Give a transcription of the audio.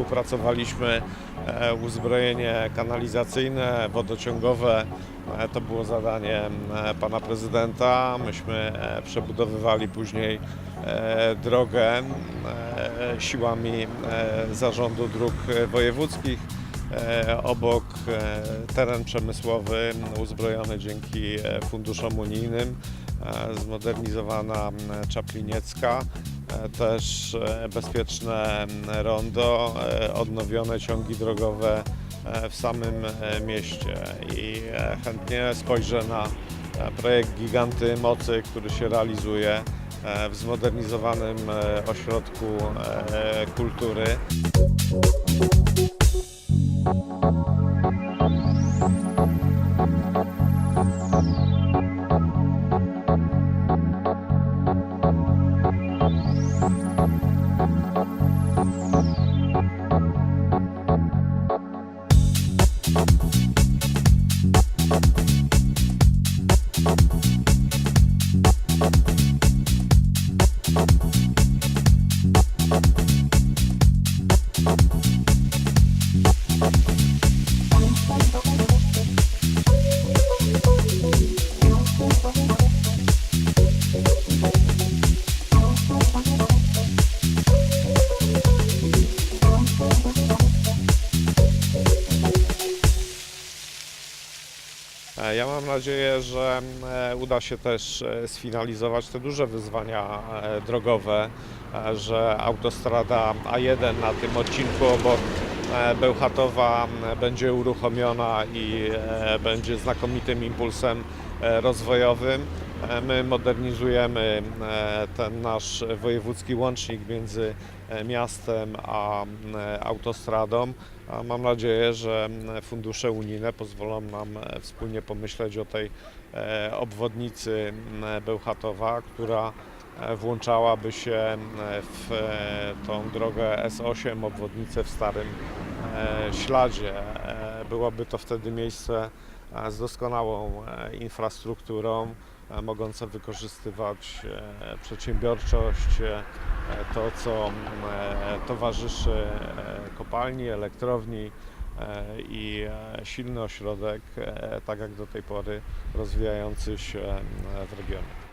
Współpracowaliśmy e, uzbrojenie kanalizacyjne, wodociągowe. E, To było zadaniem e, pana prezydenta. Myśmy przebudowywali później drogę siłami Zarządu Dróg Wojewódzkich. Obok teren przemysłowy uzbrojony dzięki funduszom unijnym, zmodernizowana Czapliniecka, też e, bezpieczne rondo, e, odnowione ciągi drogowe e, w samym e, mieście i e, chętnie spojrzę na e, projekt Giganty Mocy, który się realizuje e, w zmodernizowanym e, ośrodku e, kultury. Thank Ja mam nadzieję, że e, uda się też e, sfinalizować te duże wyzwania e, drogowe, e, że autostrada A1 na tym odcinku obok e, Bełchatowa będzie uruchomiona i e, będzie znakomitym impulsem e, rozwojowym. E, My modernizujemy e, ten nasz wojewódzki łącznik między e, miastem a autostradą. A Mam nadzieję, że fundusze unijne pozwolą nam wspólnie pomyśleć o tej obwodnicy Bełchatowa, która włączałaby się w tą drogę S8, obwodnicę w Starym Śladzie. Byłoby to wtedy miejsce z doskonałą infrastrukturą, mogące wykorzystywać e, przedsiębiorczość, e, to co e, towarzyszy kopalni, elektrowni i silny ośrodek, tak jak do tej pory rozwijający się w regionie.